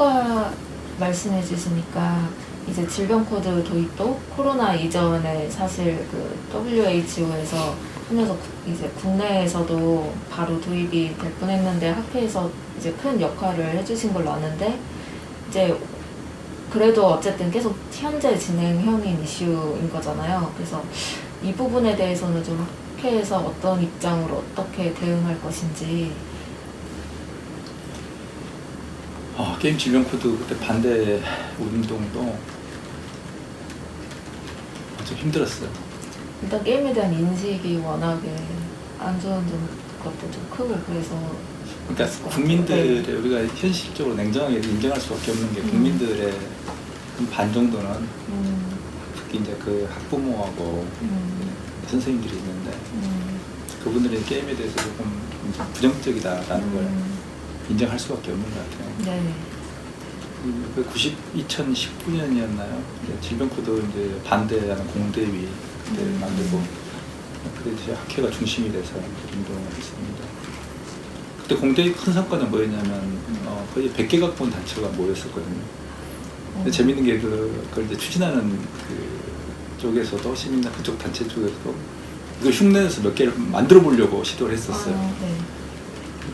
성과 말씀해 주시니까 이제 질병 코드 도입도 코로나 이전에 사실 그 WHO에서 하면서 구- 이제 국내에서도 바로 도입이 될 뻔했는데 학회에서 이제 큰 역할을 해주신 걸로 아는데 이제 그래도 어쨌든 계속 현재 진행형인 이슈인 거잖아요. 그래서 이 부분에 대해서는 좀 학회에서 어떤 입장으로 어떻게 대응할 것인지 어, 게임 질병 코드 그때 반대 운동도 좀 힘들었어요. 일단 게임에 대한 인식이 워낙에 안 좋은 점- 것도 좀 크고 그래서 그러니까 국민들의 우리가 현실적으로 냉정하게 인정할 수밖에 없는 게 음. 국민들의 한반 정도는 음, 특히 이제 그 학부모하고 음, 선생님들이 있는데 음, 그분들이 게임에 대해서 조금 부정적이다라는 걸 음, 인정할 수밖에 없는 것 같아요. 네. 그 90, 2019년이었나요? 질병 코드 이제 반대하는 공대위 그때 음. 만들고 그때 이제 학회가 중심이 돼서 운동을 했습니다. 그때 공대위 큰 사건은 뭐였냐면 어, 거의 100개 가까운 단체가 모였었거든요. 근데 어, 재밌는 게 그, 그걸 이제 추진하는 그 쪽에서도 시민단 그쪽 단체 쪽에서도 이거 흉내내서 몇 개를 만들어 보려고 시도를 했었어요. 아, 네.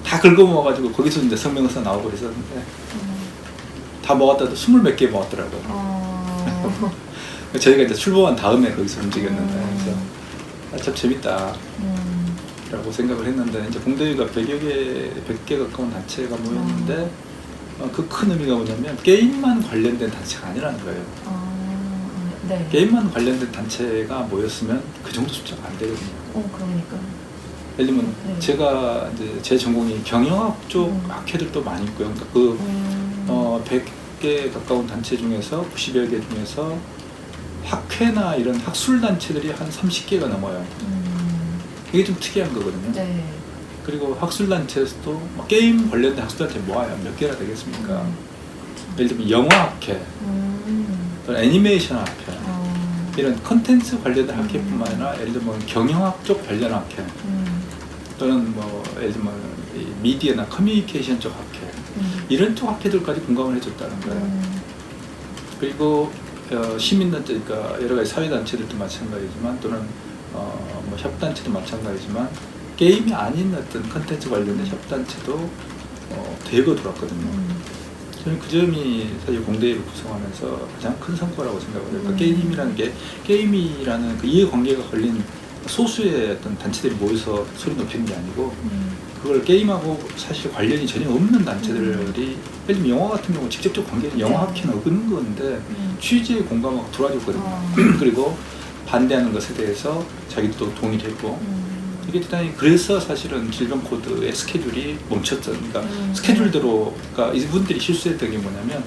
다 긁어모아가지고 거기서 이제 성명서 나오고 그랬었는데 음, 다 모았다도 스물 몇개 모았더라고요. 어, 저희가 이제 출범한 다음에 거기서 움직였는데 음. 그래서 아, 참 재밌다라고 음, 생각을 했는데 이제 공대위가 100여 개, 100개 가까운 단체가 모였는데 어, 그 큰 의미가 뭐냐면 게임만 관련된 단체가 아니라는 거예요. 어, 네. 게임만 관련된 단체가 모였으면 그 정도 숫자가 안 되거든요. 어, 그러니까. 예를 들면 네. 제가 이제 제 전공이 경영학 쪽 음. 학회들도 많이 있고요. 그러니까 그 음, 어, 100개 가까운 단체 중에서 90여 개 중에서 학회나 이런 학술 단체들이 한 30개가 넘어요. 음, 이게 좀 특이한 거거든요. 네. 그리고 학술 단체에서도 뭐 게임 관련된 학술 단체 모아야 몇 개나 되겠습니까? 음, 예를 들면 영화 학회, 음, 또는 애니메이션 학회, 어, 이런 컨텐츠 관련된 음. 학회뿐만 아니라 예를 들면 경영학 쪽 관련 학회, 음, 또는 뭐 예를 들면 이 미디어나 커뮤니케이션 쪽 학회, 음, 이런 쪽 학회들까지 공감을 해줬다는 거예요. 음, 그리고 어, 시민단체, 그러니까 여러 가지 사회단체들도 마찬가지지만 또는 어, 뭐 협단체도 마찬가지지만 게임이 아닌 어떤 컨텐츠 관련된 협단체도 어, 대거 들어왔거든요. 음, 저는 그 점이 사실 공대를 구성하면서 가장 큰 성과라고 생각을 해요. 그러니까 음. 게임이라는 게 게임이라는 그 이해관계가 걸린 소수의 어떤 단체들이 모여서 소리 높이는 게 아니고 음, 그걸 게임하고 사실 관련이 전혀 없는 단체들이 예를 들면 영화 같은 경우 직접적 관계는 영화 네. 학회는 없는 건데 음, 취지에 공감하고 돌아줬거든요. 어, 그리고 반대하는 것에 대해서 자기도 동의를 했고 음, 이게 대단히 그래서 사실은 질병 코드의 스케줄이 멈췄죠. 그러니까 음. 스케줄대로 그러니까 이분들이 실수했던 게 뭐냐면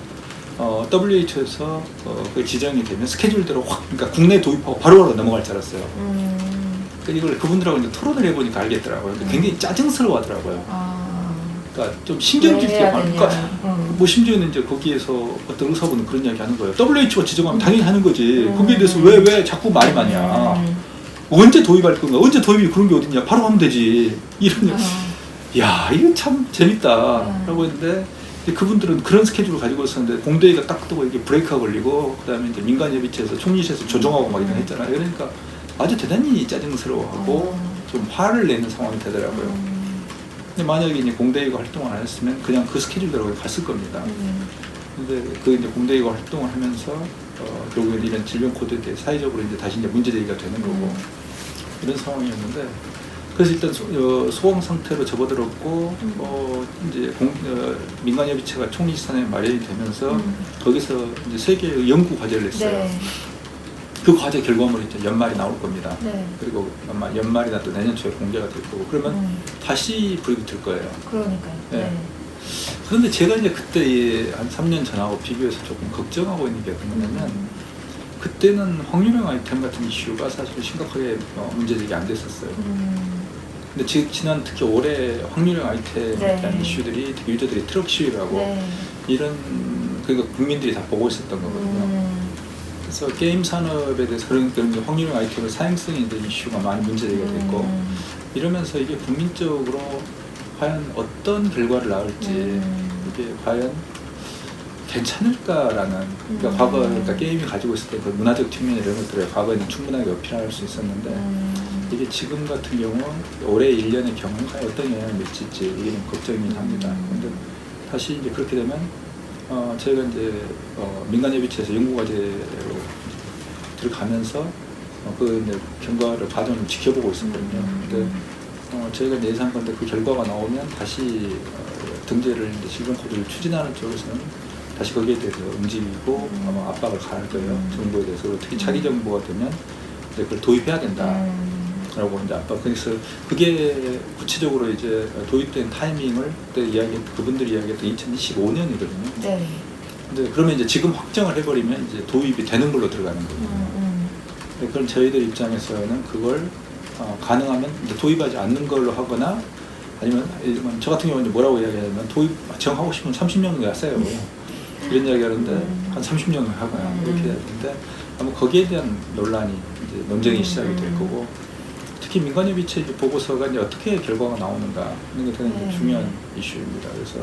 어, WHO에서 어, 그 지정이 되면 스케줄대로 확 그러니까 국내 도입하고 바로바로 넘어갈 줄 알았어요. 음, 그러니까 이걸 그분들하고 이제 토론을 해보니까 알겠더라고요. 근데 굉장히 짜증스러워하더라고요. 아, 그러니까 좀 신경질 왜게 해야 많으니까 되냐. 음. 뭐 심지어는 이제 거기에서 어떤 의사분은 그런 이야기 하는 거예요. WHO가 지정하면 당연히 하는 거지. 음. 거기에 대해서 왜 왜 자꾸 말이 많냐. 음, 언제 도입할 건가? 언제 도입이 그런 게 어딨냐? 바로 하면 되지. 이런 아, 야 이거 참 재밌다 음. 라고 했는데 이제 그분들은 그런 스케줄을 가지고 있었는데 공대회가 딱 뜨고 이게 브레이크가 걸리고 그 다음에 이제 민간협의체에서 총리실에서 조정하고 막 이런 거 했잖아요. 그러니까 아주 대단히 짜증스러워하고 어. 좀 화를 내는 상황이 되더라고요. 음, 근데 만약에 이제 공대회가 활동을 안 했으면 그냥 그 스케줄대로 갔을 겁니다. 음, 근데 그 이제 공대회가 활동을 하면서 어, 결국엔 이런 질병 코드에 대해 사회적으로 이제 다시 이제 문제 제기가 되는 거고 음. 이런 상황이었는데 그래서 일단 소, 어, 소강 상태로 접어들었고 음. 어, 이제 공, 어, 민간협의체가 총리산에 마련이 되면서 음. 거기서 이제 세계 연구 과제를 냈어요. 네, 그 과제 결과물이 이제 연말에 나올 겁니다. 네. 그리고 아마 연말이나 또 내년 초에 공개가 될 거고 그러면 음, 다시 불이 붙을 거예요. 그러니까요. 네. 네. 그런데 제가 이제 그때 이한 3년 전하고 비교해서 조금 걱정하고 있는 게 뭐냐면 음. 그때는 확률형 아이템 같은 이슈가 사실 심각하게 어, 문제제기 안 됐었어요. 음, 근데 지, 지난 특히 올해 확률형 아이템에 네. 대한 이슈들이 특히 유저들이 트럭 시위라고 네. 이런 그러니까 국민들이 다 보고 있었던 거거든요. 음, 그래서 게임 산업에 대해서 그런 그런 이제 확률형 아이템의 사행성에 대한 이슈가 많이 문제제기가 됐고 음, 이러면서 이게 국민적으로 과연 어떤 결과를 낳을지 음. 이게 과연 괜찮을까라는 그러니까 음. 과거 그러니까 게임이 가지고 있을 때 그 문화적 측면 이런 것들을 과거에는 충분하게 어필할 수 있었는데 음. 이게 지금 같은 경우 올해 1년의 경험과 어떤 영향을 미칠지 이게 좀 걱정이긴 합니다. 음. 근데 다시 이제 그렇게 되면 어, 저희가 이제 어, 민간예비체에서 연구과제로 들어가면서 어, 그 이제 경과를 과정을 지켜보고 있었거든요. 음. 근데 어, 저희가 이제 예상컨대 그 결과가 나오면 다시 어, 등재를 이제 질병 코드를 추진하는 쪽에서는 다시 거기에 대해서 움직이고 음. 아마 압박을 가할 거예요. 음. 정부에 대해서 특히 차기 정부가 되면 이제 그걸 도입해야 된다. 음. 라고 이제 그래서 그게 구체적으로 이제 도입된 타이밍을 그때 이야기 그분들이 이야기했던 2025년이거든요. 네. 근데 그러면 이제 지금 확정을 해버리면 이제 도입이 되는 걸로 들어가는 거예요. 음. 근데 그럼 저희들 입장에서는 그걸 어, 가능하면 도입하지 않는 걸로 하거나 아니면 저 같은 경우는 뭐라고 이야기하냐면 도입 정하고 싶으면 30년 후에 하세요. 이런 이야기 하는데 음. 한 30년 후에 하거나 음. 그렇게 해야 되는데 아마 거기에 대한 논란이 이제 논쟁이 음. 시작이 될 거고 특히 민간협의체 이제 보고서가 이제 어떻게 결과가 나오는가 하는 게 되게 네. 중요한 이슈입니다. 그래서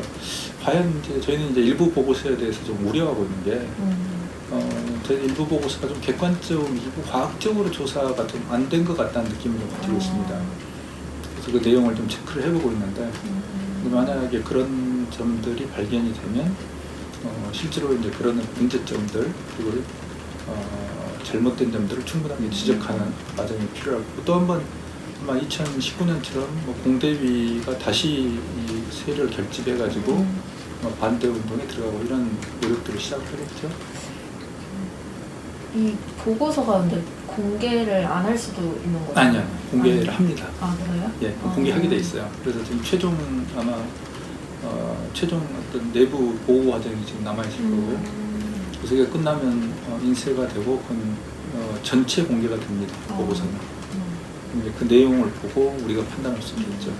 과연 이제 저희는 이제 일부 보고서에 대해서 좀 우려하고 있는 게 음. 어, 저희 일부 보고서가 좀 객관적이고 과학적으로 조사가 좀 안 된 것 같다는 느낌을 좀 가지고 있습니다. 그래서 그 내용을 좀 체크를 해보고 있는데 음. 만약에 그런 점들이 발견이 되면 어, 실제로 이제 그런 문제점들 그리고 어, 잘못된 점들을 충분하게 지적하는 과정이 필요하고 또 한번 아마 2019년처럼 뭐 공대위가 다시 이 세를 결집해가지고 음. 어, 반대 운동에 들어가고 이런 노력들을 시작하겠죠. 이 보고서가 근데 공개를 안 할 수도 있는 거예요? 아니요, 공개를 아. 합니다. 아 그래요? 예, 아. 공개하게 돼 있어요. 그래서 지금 최종 아마 어, 최종 어떤 내부 보고 과정이 지금 남아 있을 거고요. 음. 이게 끝나면 어, 인쇄가 되고 그건 어, 전체 공개가 됩니다. 아. 보고서는. 음. 이제 그 내용을 보고 우리가 판단할 수 있겠죠.